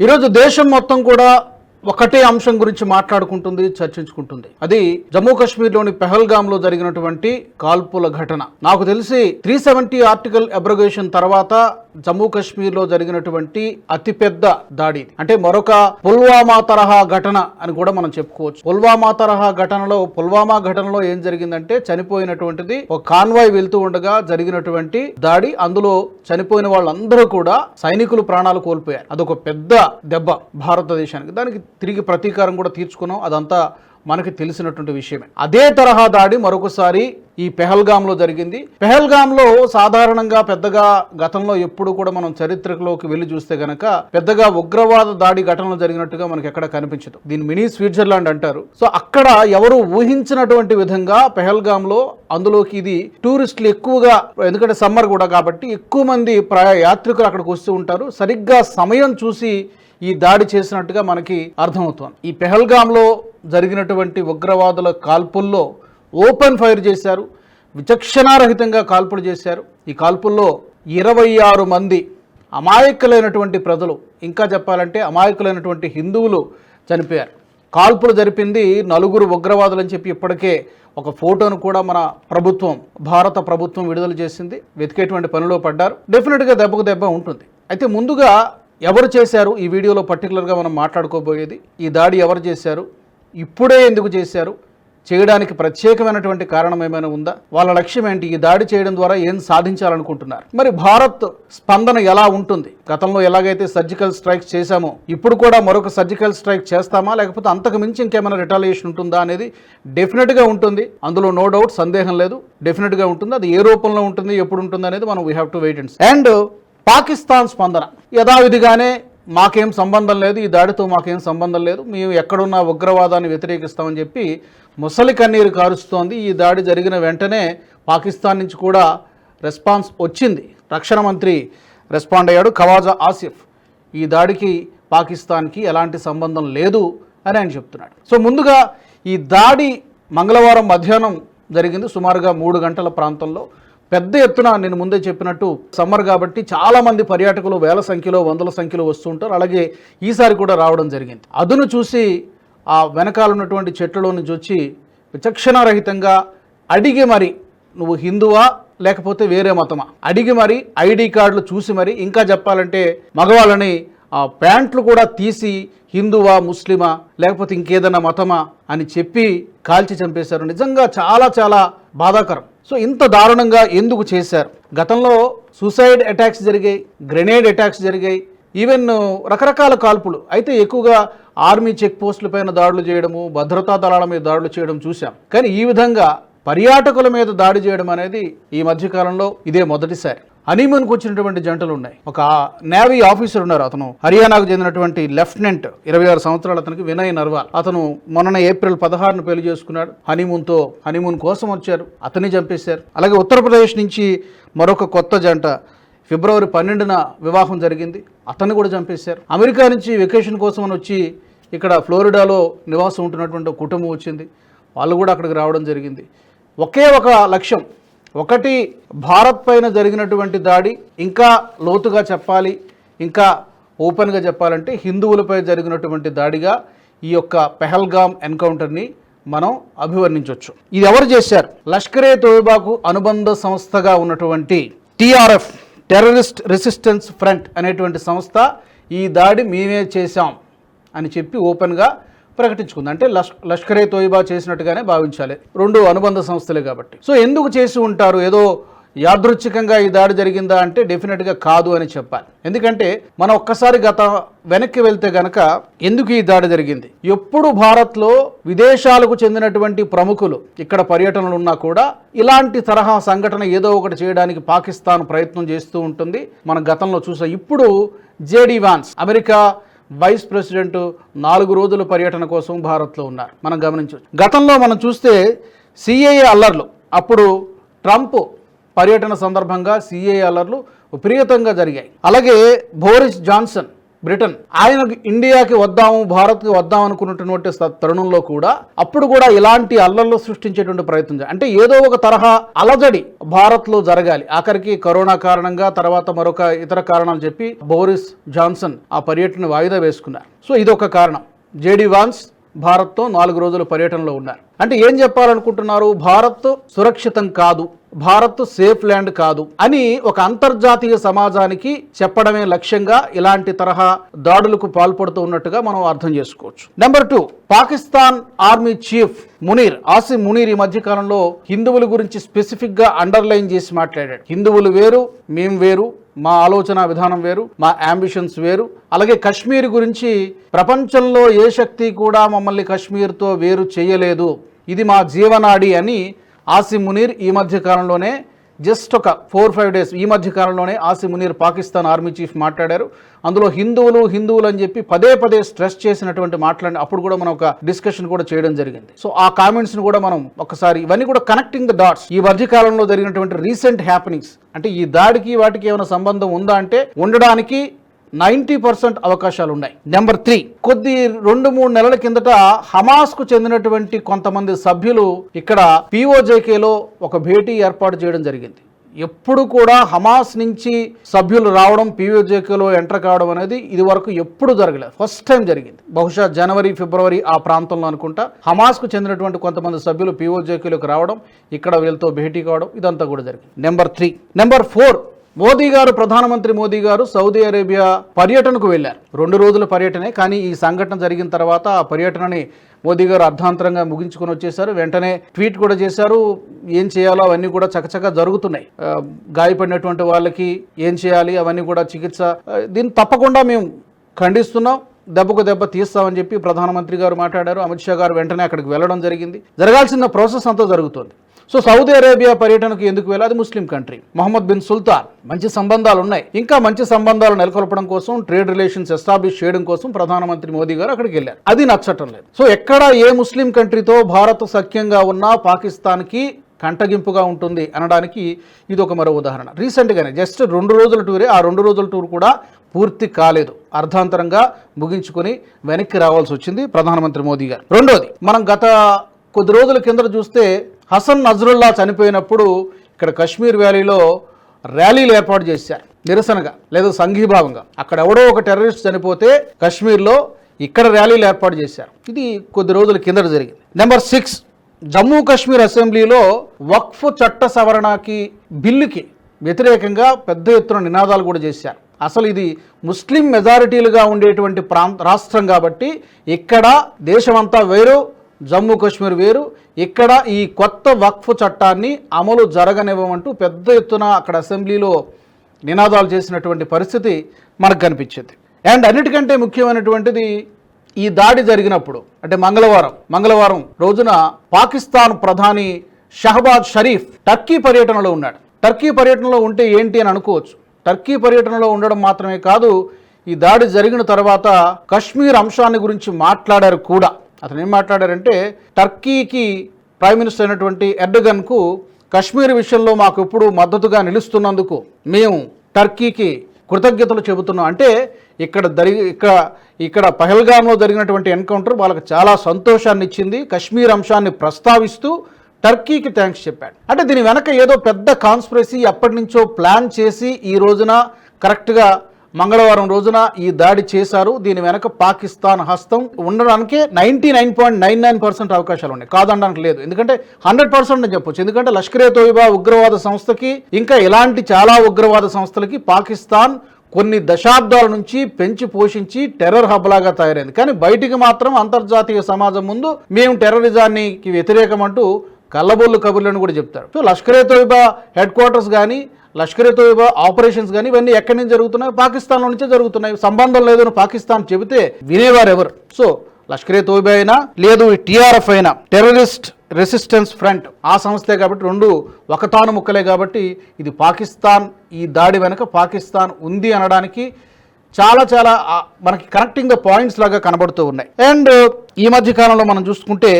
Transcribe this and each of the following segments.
ఈరోజు దేశం మొత్తం కూడా ఒకటే అంశం గురించి మాట్లాడుకుంటుంది చర్చించుకుంటుంది. అది జమ్మూ కాశ్మీర్లోని పెహల్గామ్లో జరిగినటువంటి కాల్పుల ఘటన. నాకు తెలిసి త్రీ సెవెంటీ ఆర్టికల్ అబ్రగేషన్ తర్వాత జమ్మూ కాశ్మీర్లో జరిగినటువంటి అతిపెద్ద దాడి అంటే మరొక పుల్వామా తరహా ఘటన అని కూడా మనం చెప్పుకోవచ్చు. పుల్వామా తరహా ఘటనలో పుల్వామా ఘటనలో ఏం జరిగిందంటే చనిపోయినటువంటిది ఒక కాన్వాయ్ వెళ్తూ ఉండగా జరిగినటువంటి దాడి. అందులో చనిపోయిన వాళ్ళందరూ కూడా సైనికులు ప్రాణాలు కోల్పోయారు. అదొక పెద్ద దెబ్బ భారతదేశానికి. దానికి తిరిగి ప్రతీకారం కూడా తీర్చుకున్నాం. అదంతా మనకి తెలిసినటువంటి విషయమే. అదే తరహా దాడి మరొకసారి ఈ పెహల్గాంలో జరిగింది. పెహల్గాంలో సాధారణంగా పెద్దగా గతంలో ఎప్పుడు కూడా మనం చరిత్రలోకి వెళ్ళి చూస్తే గనక పెద్దగా ఉగ్రవాద దాడి ఘటనలు జరిగినట్టుగా మనకి ఎక్కడ కనిపించదు. దీన్ని మినీ స్విట్జర్లాండ్ అంటారు. సో అక్కడ ఎవరు ఊహించినటువంటి విధంగా పెహల్గాంలో అందులోకి ఇది టూరిస్టులు ఎక్కువగా ఎందుకంటే సమ్మర్ కూడా కాబట్టి ఎక్కువ మంది ప్రయా యాత్రికులు అక్కడికి వస్తూ ఉంటారు. సరిగ్గా సమయం చూసి ఈ దాడి చేసినట్టుగా మనకి అర్థమవుతోంది. ఈ పెహల్గాంలో జరిగినటువంటి ఉగ్రవాదుల కాల్పుల్లో ఓపెన్ ఫైర్ చేశారు. విచక్షణారహితంగా కాల్పులు చేశారు. ఈ కాల్పుల్లో ఇరవై ఆరు మంది అమాయకులైనటువంటి ప్రజలు ఇంకా చెప్పాలంటే అమాయకులైనటువంటి హిందువులు చనిపోయారు. కాల్పులు జరిపింది నలుగురు ఉగ్రవాదులు అని చెప్పి ఇప్పటికే ఒక ఫోటోను కూడా మన ప్రభుత్వం భారత ప్రభుత్వం విడుదల చేసింది. వెతికేటువంటి పనిలో పడ్డారు. డెఫినెట్గా దెబ్బకు దెబ్బ ఉంటుంది. అయితే ముందుగా ఎవరు చేశారు? ఈ వీడియోలో పర్టికులర్గా మనం మాట్లాడుకోబోయేది ఈ దాడి ఎవరు చేశారు? ఇప్పుడే ఎందుకు చేశారు? చేయడానికి ప్రత్యేకమైనటువంటి కారణం ఏమైనా ఉందా? వాళ్ళ లక్ష్యం ఏంటి? ఈ దాడి చేయడం ద్వారా ఏం సాధించాలనుకుంటున్నారు? మరి భారత్ స్పందన ఎలా ఉంటుంది? గతంలో ఎలాగైతే సర్జికల్ స్ట్రైక్ చేశామో ఇప్పుడు కూడా మరొక సర్జికల్ స్ట్రైక్ చేస్తామా? లేకపోతే అంతకు మించి ఇంకేమైనా రిటాలియేషన్ ఉంటుందా అనేది డెఫినెట్గా ఉంటుంది. అందులో నో డౌట్ సందేహం లేదు. డెఫినెట్గా ఉంటుంది. అది ఏ రూపంలో ఉంటుంది ఎప్పుడు ఉంటుంది అనేది మనం we have to wait and and Pakistan స్పందన. యథావిధిగానే మాకేం సంబంధం లేదు ఈ దాడితో మాకేం సంబంధం లేదు మేము ఎక్కడున్న ఉగ్రవాదాన్ని వ్యతిరేకిస్తామని చెప్పి ముసలి కన్నీరు కారుస్తోంది. ఈ దాడి జరిగిన వెంటనే పాకిస్తాన్ నుంచి కూడా రెస్పాన్స్ వచ్చింది. రక్షణ మంత్రి రెస్పాండ్ అయ్యాడు ఖవాజా ఆసిఫ్. ఈ దాడికి పాకిస్తాన్కి ఎలాంటి సంబంధం లేదు అని ఆయన చెప్తున్నాడు. సో ముందుగా ఈ దాడి మంగళవారం మధ్యాహ్నం జరిగింది సుమారుగా మూడు గంటల ప్రాంతంలో. పెద్ద ఎత్తున నేను ముందే చెప్పినట్టు సమ్మర్ కాబట్టి చాలామంది పర్యాటకులు వేల సంఖ్యలో వందల సంఖ్యలో వస్తుంటారు అలాగే ఈసారి కూడా రావడం జరిగింది. అదును చూసి ఆ వెనకాల ఉన్నటువంటి చెట్లలో నుంచి వచ్చి విచక్షణారహితంగా అడిగి మరి నువ్వు హిందువా లేకపోతే వేరే మతమా? అడిగి మరి ఐడి కార్డులు చూసి మరి ఇంకా చెప్పాలంటే మగవాళ్ళని ఆ ప్యాంట్లు కూడా తీసి హిందువా ముస్లిమా లేకపోతే ఇంకేదైనా మతమా అని చెప్పి కాల్చి చంపేశారు. నిజంగా చాలా చాలా బాధాకరం. సో ఇంత దారుణంగా ఎందుకు చేశారు? గతంలో సూసైడ్ అటాక్స్ జరిగాయి గ్రెనేడ్ అటాక్స్ జరిగాయి ఈవెన్ రకరకాల కాల్పులు. అయితే ఎక్కువగా ఆర్మీ చెక్ పోస్టుల పైన దాడులు చేయడము భద్రతా దళాల మీద దాడులు చేయడం చూసాం కానీ ఈ విధంగా పర్యాటకుల మీద దాడి చేయడం అనేది ఈ మధ్యకాలంలో ఇదే మొదటిసారి. హనీమూన్కి వచ్చినటువంటి జంటలు ఉన్నాయి. ఒక నేవీ ఆఫీసర్ ఉన్నారు అతను. హర్యానాకు చెందినటువంటి లెఫ్టినెంట్ ఇరవై ఆరు సంవత్సరాలు అతనికి వినయ్ నర్వాల్. అతను మొన్న ఏప్రిల్ పదహారును పెళ్ళి చేసుకున్నాడు. హనీమూన్తో హనీమూన్ కోసం వచ్చారు. అతన్ని చంపేశారు. అలాగే ఉత్తరప్రదేశ్ నుంచి మరొక కొత్త జంట. ఫిబ్రవరి పన్నెండున వివాహం జరిగింది. అతన్ని కూడా చంపేశారు. అమెరికా నుంచి వెకేషన్ కోసం అని వచ్చి ఇక్కడ ఫ్లోరిడాలో నివాసం ఉంటున్నటువంటి కుటుంబం వచ్చింది. వాళ్ళు కూడా అక్కడికి రావడం జరిగింది. ఒకే ఒక లక్ష్యం. ఒకటి భారత్ పైన జరిగినటువంటి దాడి ఇంకా లోతుగా చెప్పాలి ఇంకా ఓపెన్గా చెప్పాలంటే హిందువులపై జరిగినటువంటి దాడిగా ఈ యొక్క పెహల్గామ్ ఎన్కౌంటర్ని మనం అభివర్ణించవచ్చు ఇది ఎవరు చేశారు? లష్కరే తోయిబాకు అనుబంధ సంస్థగా ఉన్నటువంటి టిఆర్ఎఫ్ టెర్రరిస్ట్ రెసిస్టెన్స్ ఫ్రంట్ అనేటువంటి సంస్థ ఈ దాడి మేమే చేశాం అని చెప్పి ఓపెన్గా ప్రకటించుకుంది. అంటే లష్ లష్కరే తోయిబా చేసినట్టుగానే భావించాలి. రెండు అనుబంధ సంస్థలే కాబట్టి. సో ఎందుకు చేసి ఉంటారు? ఏదో యాదృచ్ఛికంగా ఈ దాడి జరిగిందా అంటే డెఫినెట్గా కాదు అని చెప్పాలి. ఎందుకంటే మనం ఒక్కసారి గత వెనక్కి వెళ్తే గనక ఎందుకు ఈ దాడి జరిగింది? ఎప్పుడు భారత్లో విదేశాలకు చెందినటువంటి ప్రముఖులు ఇక్కడ పర్యటనలు ఉన్నా కూడా ఇలాంటి తరహా సంఘటన ఏదో ఒకటి చేయడానికి పాకిస్తాన్ ప్రయత్నం చేస్తూ ఉంటుంది. మన గతంలో చూసాం. ఇప్పుడు JD Vance America vice president నాలుగు రోజుల పర్యటన కోసం భారత్లో ఉన్నారు. మనం గమనించవచ్చు. గతంలో మనం చూస్తే సిఏఏ అల్లర్లు. అప్పుడు ట్రంప్ పర్యటన సందర్భంగా సిఏఏ అల్లర్లు విపరీతంగా జరిగాయి. అలాగే బోరిస్ జాన్సన్ బ్రిటన్. ఆయన ఇండియాకి వద్దాము భారత్కి వద్దాం అనుకున్నటువంటి తరుణంలో కూడా అప్పుడు కూడా ఇలాంటి అల్లర్లు సృష్టించేటువంటి ప్రయత్నం అంటే ఏదో ఒక తరహా అలజడి భారత్లో జరగాలి. ఆఖరికి కరోనా కారణంగా తర్వాత మరొక ఇతర కారణాలు చెప్పి బోరిస్ జాన్సన్ ఆ పర్యటన వాయిదా వేసుకున్నారు. సో ఇదొక కారణం. జేడీ వాన్స్ భారత్తో నాలుగు రోజుల పర్యటనలో ఉన్నారు. అంటే ఏం చెప్పాలనుకుంటున్నారు? భారత్ సురక్షితం కాదు. భారత్ సేఫ్ ల్యాండ్ కాదు అని ఒక అంతర్జాతీయ సమాజానికి చెప్పడమే లక్ష్యంగా ఇలాంటి తరహా దాడులకు పాల్పడుతూ ఉన్నట్టుగా మనం అర్థం చేసుకోవచ్చు. Number two Pakistan army chief Munir Asim Munir ఈ మధ్యకాలంలో హిందువుల గురించి స్పెసిఫిక్గా అండర్లైన్ చేసి మాట్లాడాడు. హిందువులు వేరు మేం వేరు మా ఆలోచన విధానం వేరు మా అంబిషన్స్ వేరు. అలాగే కశ్మీర్ గురించి ప్రపంచంలో ఏ శక్తి కూడా మమ్మల్ని కశ్మీర్తో వేరు చేయలేదు. ఇది మా జీవనాడి అని ఆసిమ్ మునీర్ ఈ మధ్య కాలంలోనే జస్ట్ ఒక ఫోర్ ఫైవ్ డేస్ ఈ మధ్య కాలంలోనే ఆసిమ్ మునీర్ పాకిస్తాన్ ఆర్మీ చీఫ్ మాట్లాడారు. అందులో హిందువులు హిందువులు అని చెప్పి పదే పదే స్ట్రెస్ చేసినటువంటి మాట్లాడి అప్పుడు కూడా మనం ఒక డిస్కషన్ కూడా చేయడం జరిగింది. సో ఆ కామెంట్స్ని కూడా మనం ఒకసారి ఇవన్నీ కూడా కనెక్టింగ్ ద డాట్స్ ఈ మధ్య కాలంలో జరిగినటువంటి రీసెంట్ హ్యాపెనింగ్స్ అంటే ఈ దాడికి వాటికి ఏమైనా సంబంధం ఉందా అంటే ఉండడానికి నైంటీ పర్సెంట్ అవకాశాలు ఉన్నాయి నెంబర్ త్రీ కొద్ది రెండు మూడు నెలల కిందట హమాస్కు చెందినటువంటి కొంతమంది సభ్యులు ఇక్కడ పిఓజేకేలో ఒక భేటీ ఏర్పాటు చేయడం జరిగింది. ఎప్పుడు కూడా హమాస్ నుంచి సభ్యులు రావడం పిఓజేకేలో ఎంటర్ కావడం అనేది ఇది వరకు ఎప్పుడు జరగలేదు. ఫస్ట్ టైం జరిగింది. బహుశా జనవరి ఫిబ్రవరి ఆ ప్రాంతంలో అనుకుంటా హమాస్కు చెందినటువంటి కొంతమంది సభ్యులు పిఓజేకేలోకి రావడం ఇక్కడ వీళ్ళతో భేటీ కావడం ఇదంతా కూడా జరిగింది. Number three number four Modi గారు ప్రధానమంత్రి మోదీ గారు సౌదీ అరేబియా పర్యటనకు వెళ్ళారు. రెండు రోజుల పర్యటనే కానీ ఈ సంఘటన జరిగిన తర్వాత ఆ పర్యటనని మోదీ గారు అర్ధాంతరంగా ముగించుకొని వచ్చేసారు వెంటనే ట్వీట్ కూడా చేశారు. ఏం చేయాలో అవన్నీ కూడా చకచక జరుగుతున్నాయి. గాయపడినటువంటి వాళ్ళకి ఏం చేయాలి అవన్నీ కూడా చికిత్స దీన్ని తప్పకుండా మేము ఖండిస్తున్నాం. దెబ్బకు దెబ్బ తీస్తామని చెప్పి ప్రధానమంత్రి గారు మాట్లాడారు. అమిత్ షా గారు వెంటనే అక్కడికి వెళ్ళడం జరిగింది. జరగాల్సిన ప్రాసెస్ అంతా జరుగుతుంది. సో సౌదీ అరేబియా పర్యటనకు ఎందుకు వెళ్ళాలి? Muslim country. Mohammed bin Sultan మంచి సంబంధాలు ఉన్నాయి. ఇంకా మంచి సంబంధాలు నెలకొల్పడం కోసం ట్రేడ్ రిలేషన్స్ ఎస్టాబ్లిష్ చేయడం కోసం ప్రధానమంత్రి మోదీ గారు అక్కడికి వెళ్ళారు. అది నచ్చటం లేదు. సో ఎక్కడ ఏ ముస్లిం కంట్రీతో భారత్ సఖ్యంగా ఉన్నా పాకిస్తాన్కి కంటగింపుగా ఉంటుంది అనడానికి ఇది ఒక మరో ఉదాహరణ. రీసెంట్గానే జస్ట్ రెండు రోజుల టూరే ఆ రెండు రోజుల టూర్ కూడా పూర్తి కాలేదు. అర్ధాంతరంగా ముగించుకొని వెనక్కి రావాల్సి వచ్చింది ప్రధానమంత్రి మోదీ గారు. రెండోది మనం గత కొద్ది రోజుల కిందట చూస్తే హసన్ నజరుల్లా చనిపోయినప్పుడు ఇక్కడ కశ్మీర్ వ్యాలీలో ర్యాలీలు ఏర్పాటు చేశారు. నిరసనగా లేదా సంఘీభావంగా. అక్కడ ఎవడో ఒక టెర్రరిస్ట్ చనిపోతే కశ్మీర్లో ఇక్కడ ర్యాలీలు ఏర్పాటు చేశారు. ఇది కొద్ది రోజుల కిందట జరిగింది. నెంబర్ సిక్స్ జమ్మూ కాశ్మీర్ అసెంబ్లీలో వక్ఫ్ చట్ట సవరణకి బిల్లుకి వ్యతిరేకంగా పెద్ద ఎత్తున నినాదాలు కూడా చేశారు. అసలు ఇది ముస్లిం మెజారిటీలుగా ఉండేటువంటి ప్రాంత రాష్ట్రం కాబట్టి ఇక్కడ దేశమంతా వేరు జమ్మూ కాశ్మీర్ వేరు. ఇక్కడ ఈ కొత్త వక్ఫ్ చట్టాన్ని అమలు జరగనివ్వమంటూ పెద్ద ఎత్తున అక్కడ అసెంబ్లీలో నినాదాలు చేసినటువంటి పరిస్థితి మనకు కనిపించింది. అండ్ అన్నిటికంటే ముఖ్యమైనటువంటిది ఈ దాడి జరిగినప్పుడు అంటే మంగళవారం మంగళవారం రోజున పాకిస్తాన్ ప్రధాని షహబాజ్ షరీఫ్ టర్కీ పర్యటనలో ఉన్నాడు. టర్కీ పర్యటనలో ఉంటే ఏంటి అని అనుకోవచ్చు. టర్కీ పర్యటనలో ఉండడం మాత్రమే కాదు ఈ దాడి జరిగిన తర్వాత కశ్మీర్ అంశాన్ని గురించి మాట్లాడారు కూడా. అతను ఏం మాట్లాడారంటే టర్కీకి ప్రైమ్ మినిస్టర్ అయినటువంటి ఎర్డగన్కు కశ్మీర్ విషయంలో మాకు ఎప్పుడు మద్దతుగా నిలుస్తున్నందుకు మేము టర్కీకి కృతజ్ఞతలు చెబుతున్నాం. అంటే ఇక్కడ జరిగి ఇక్కడ ఇక్కడ పహల్గామ్లో జరిగినటువంటి ఎన్కౌంటర్ వాళ్ళకి చాలా సంతోషాన్ని ఇచ్చింది. కశ్మీర్ అంశాన్ని ప్రస్తావిస్తూ టర్కీకి థ్యాంక్స్ చెప్పాడు. అంటే దీని వెనక ఏదో పెద్ద కాన్స్పిరసీ ఎప్పటి నుంచో ప్లాన్ చేసి ఈ రోజున కరెక్ట్గా మంగళవారం రోజున ఈ దాడి చేశారు. దీని వెనక పాకిస్తాన్ హస్తం ఉండడానికి ninety nine point nine nine percent అవకాశాలు ఉన్నాయి. కాదనడానికి లేదు. ఎందుకంటే హండ్రెడ్ పర్సెంట్ అని చెప్పొచ్చు. ఎందుకంటే లష్కరే తోయిబా ఉగ్రవాద సంస్థకి ఇంకా ఇలాంటి చాలా ఉగ్రవాద సంస్థలకి పాకిస్తాన్ కొన్ని దశాబ్దాల నుంచి పెంచి పోషించి టెర్రర్ హబ్ లాగా తయారైంది. కానీ బయటికి మాత్రం అంతర్జాతీయ సమాజం ముందు మేము టెర్రరిజానికి వ్యతిరేకం అంటూ కళ్ళబొల్లు కబుర్లను కూడా చెప్తారు. So Lashkar-e Taiba headquarters కానీ లష్కరే తోయిబా ఆపరేషన్స్ కానీ ఇవన్నీ ఎక్కడి నుంచి జరుగుతున్నాయి పాకిస్తాన్లో నుంచే జరుగుతున్నాయి. సంబంధం లేదని పాకిస్తాన్ చెబితే వినేవారు ఎవరు సో లష్కరే తోయిబా అయినా లేదు టీఆర్ఎఫ్ అయినా టెర్రరిస్ట్ రెసిస్టెన్స్ ఫ్రంట్. ఆ సంస్థే కాబట్టి రెండు ఒకతాను ముక్కలే కాబట్టి ఇది పాకిస్తాన్ ఈ దాడి వెనుక పాకిస్తాన్ ఉంది అనడానికి చాలా చాలా మనకి కనెక్టింగ్ ద పాయింట్స్ లాగా కనబడుతూ ఉన్నాయి. అండ్ ఈ మధ్య కాలంలో మనం చూసుకుంటే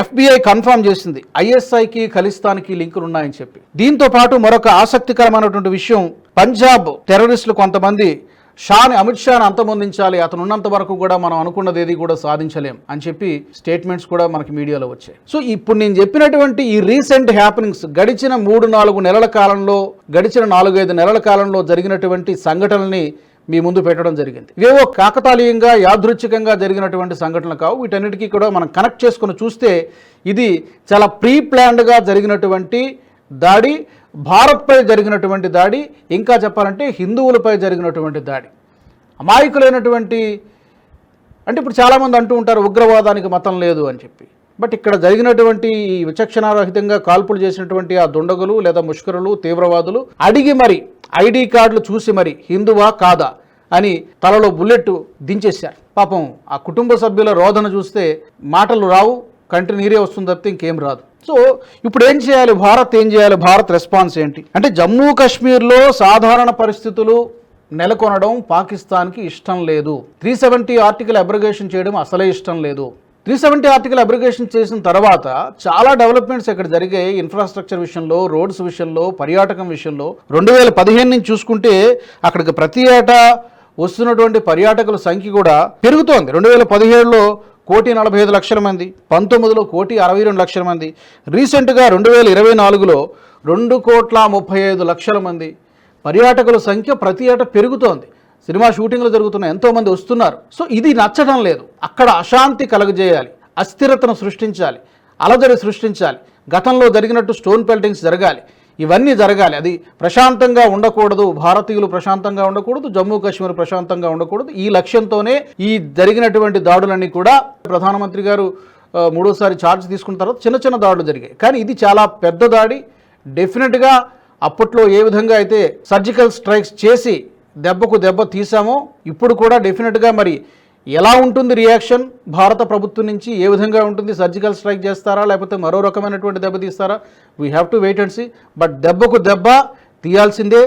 ఎఫ్బిఐ కన్ఫర్మ్ చేసింది. ఐఎస్ఐకి ఖలిస్తాన్కి లింకులు ఉన్నాయని చెప్పి. దీంతో పాటు మరొక ఆసక్తికరమైనటువంటి విషయం పంజాబ్ టెర్రరిస్టులు కొంతమంది షాని అమిత్ షాని అంతమొందించాలి అతను ఉన్నంత వరకు కూడా మనం అనుకున్నది ఏది కూడా సాధించలేం అని చెప్పి స్టేట్మెంట్స్ కూడా మనకి మీడియాలో వచ్చాయి. సో ఇప్పుడు నేను చెప్పినటువంటి ఈ రీసెంట్ హ్యాపెనింగ్స్ గడిచిన మూడు నాలుగు నెలల కాలంలో గడిచిన నాలుగైదు నెలల కాలంలో జరిగినటువంటి సంఘటనల్ని మీ ముందు పెట్టడం జరిగింది. ఇవేవో కాకతాళీయంగా యాదృచ్ఛికంగా జరిగినటువంటి సంఘటనలు కావు. వీటన్నిటికీ కూడా మనం కనెక్ట్ చేసుకొని చూస్తే ఇది చాలా ప్రీ ప్లాన్డ్గా జరిగినటువంటి దాడి భారత్పై జరిగినటువంటి దాడి ఇంకా చెప్పాలంటే హిందువులపై జరిగినటువంటి దాడి. అమాయకులైనటువంటి అంటే ఇప్పుడు చాలామంది అంటూ ఉంటారు ఉగ్రవాదానికి మతం లేదు అని చెప్పి. బట్ ఇక్కడ జరిగినటువంటి ఈ విచక్షణారహితంగా కాల్పులు చేసినటువంటి ఆ దుండగులు లేదా ముష్కరులు తీవ్రవాదులు అడిగి మరి ఐడి కార్డులు చూసి మరి హిందువా కాదా అని తలలో బుల్లెట్ దించేశారు. పాపం ఆ కుటుంబ సభ్యుల రోదన చూస్తే మాటలు రావు కంటి నీరే వస్తుంది తప్పితే ఇంకేం రాదు. సో ఇప్పుడు ఏం చేయాలి? భారత్ ఏం చేయాలి? భారత్ రెస్పాన్స్ ఏంటి? అంటే జమ్మూ కాశ్మీర్లో సాధారణ పరిస్థితులు నెలకొనడం పాకిస్తాన్కి ఇష్టం లేదు. త్రీ సెవెంటీ ఆర్టికల్ అబ్రిగేషన్ చేయడం అసలే ఇష్టం లేదు. త్రీ సెవెంటీ ఆర్టికల్ అబ్రిగేషన్ చేసిన తర్వాత చాలా డెవలప్మెంట్స్ ఇక్కడ జరిగాయి? ఇన్ఫ్రాస్ట్రక్చర్ విషయంలో రోడ్స్ విషయంలో పర్యాటకం విషయంలో. రెండు వేల పదిహేను నుంచి చూసుకుంటే అక్కడికి ప్రతి ఏటా వస్తున్నటువంటి పర్యాటకుల సంఖ్య కూడా పెరుగుతోంది. రెండు వేల పదిహేడులో కోటి నలభై ఐదు లక్షల మంది పంతొమ్మిదిలో కోటి అరవై రెండు లక్షల మంది రీసెంట్గా రెండు వేల ఇరవై నాలుగులో రెండు కోట్ల ముప్పై ఐదు లక్షల మంది పర్యాటకుల సంఖ్య ప్రతి ఏటా పెరుగుతోంది. సినిమా షూటింగ్లు జరుగుతున్నాయి ఎంతోమంది వస్తున్నారు. సో ఇది నచ్చడం లేదు. అక్కడ అశాంతి కలగజేయాలి అస్థిరతను సృష్టించాలి అలజడి సృష్టించాలి గతంలో జరిగినట్టు స్టోన్ పెల్టింగ్స్ జరగాలి. ఇవన్నీ జరగాలి. అది ప్రశాంతంగా ఉండకూడదు. భారతీయులు ప్రశాంతంగా ఉండకూడదు. జమ్మూ కాశ్మీర్ ప్రశాంతంగా ఉండకూడదు. ఈ లక్ష్యంతోనే ఈ జరిగినటువంటి దాడులన్నీ కూడా ప్రధానమంత్రి గారు మూడోసారి ఛార్జ్ తీసుకున్న తర్వాత చిన్న చిన్న దాడులు జరిగాయి. కానీ ఇది చాలా పెద్ద దాడి. డెఫినెట్గా అప్పట్లో ఏ విధంగా అయితే సర్జికల్ స్ట్రైక్స్ చేసి దెబ్బకు దెబ్బ తీసామో ఇప్పుడు కూడా డెఫినెట్గా మరి ఎలా ఉంటుంది రియాక్షన్ భారత ప్రభుత్వం నుంచి ఏ విధంగా ఉంటుంది? సర్జికల్ స్ట్రైక్ చేస్తారా? లేకపోతే మరో రకమైనటువంటి దెబ్బ తీస్తారా? We have to wait and see but దెబ్బకు దెబ్బ తీయాల్సిందే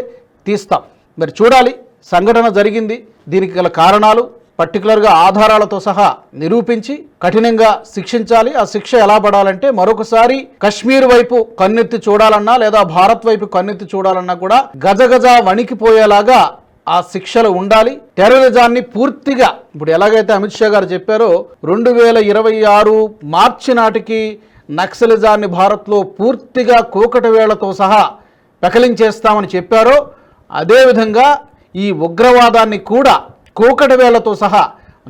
తీస్తాం. మరి చూడాలి సంఘటన జరిగింది. దీనికి గల కారణాలు పర్టికులర్గా ఆధారాలతో సహా నిరూపించి కఠినంగా శిక్షించాలి. ఆ శిక్ష ఎలా పడాలంటే మరొకసారి కశ్మీర్ వైపు కన్నెత్తి చూడాలన్నా లేదా భారత్ వైపు కన్నెత్తి చూడాలన్నా కూడా గజగజ వణికిపోయేలాగా ఆ శిక్షలు ఉండాలి. టెర్రరిజాన్ని పూర్తిగా ఇప్పుడు ఎలాగైతే అమిత్ షా గారు చెప్పారో రెండు వేల ఇరవై ఆరు మార్చి నాటికి నక్సలిజాన్ని భారత్లో పూర్తిగా కూకటి వేళ్ళతో సహా పెకలించేస్తామని చెప్పారో అదేవిధంగా ఈ ఉగ్రవాదాన్ని కూడా కూకటి సహా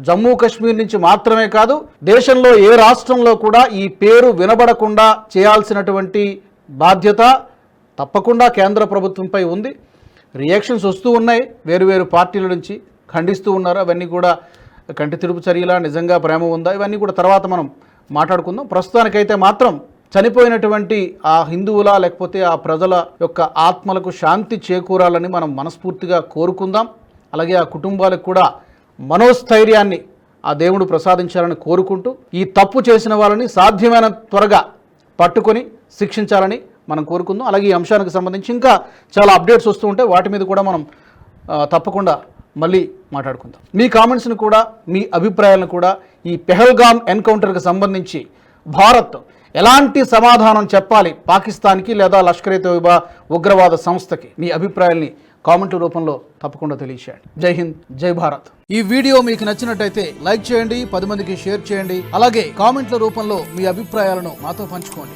జమ్మూ కాశ్మీర్ నుంచి మాత్రమే కాదు దేశంలో ఏ రాష్ట్రంలో కూడా ఈ పేరు వినబడకుండా చేయాల్సినటువంటి బాధ్యత తప్పకుండా కేంద్ర ప్రభుత్వంపై ఉంది. రియాక్షన్స్ వస్తూ ఉన్నాయి. వేరు వేరు పార్టీల నుంచి ఖండిస్తూ ఉన్నారు. అవన్నీ కూడా కంటి తిరుపు చర్యలా నిజంగా ప్రేమ ఉందా? ఇవన్నీ కూడా తర్వాత మనం మాట్లాడుకుందాం. ప్రస్తుతానికైతే మాత్రం చనిపోయినటువంటి ఆ హిందువుల లేకపోతే ఆ ప్రజల యొక్క ఆత్మలకు శాంతి చేకూరాలని మనం మనస్ఫూర్తిగా కోరుకుందాం. అలాగే ఆ కుటుంబాలకు కూడా మనోస్థైర్యాన్ని ఆ దేవుడు ప్రసాదించాలని కోరుకుంటూ ఈ తప్పు చేసిన వాళ్ళని సాధ్యమైన త్వరగా పట్టుకొని శిక్షించాలని మనం కోరుకుందాం. అలాగే ఈ అంశానికి సంబంధించి ఇంకా చాలా అప్డేట్స్ వస్తూ ఉంటే వాటి మీద కూడా మనం తప్పకుండా మళ్ళీ మాట్లాడుకుందాం. మీ కామెంట్స్ని కూడా మీ అభిప్రాయాలను కూడా ఈ పెహల్గామ్ ఎన్కౌంటర్కి సంబంధించి భారత్ ఎలాంటి సమాధానం చెప్పాలి పాకిస్తాన్కి లేదా లష్కర్ తోయిబా ఉగ్రవాద సంస్థకి? మీ అభిప్రాయాల్ని కామెంట్ల రూపంలో తప్పకుండా తెలియచేయండి. జై హింద్ జై భారత్. ఈ వీడియో మీకు నచ్చినట్టయితే లైక్ చేయండి పది మందికి షేర్ చేయండి. అలాగే కామెంట్ల రూపంలో మీ అభిప్రాయాలను మాతో పంచుకోండి.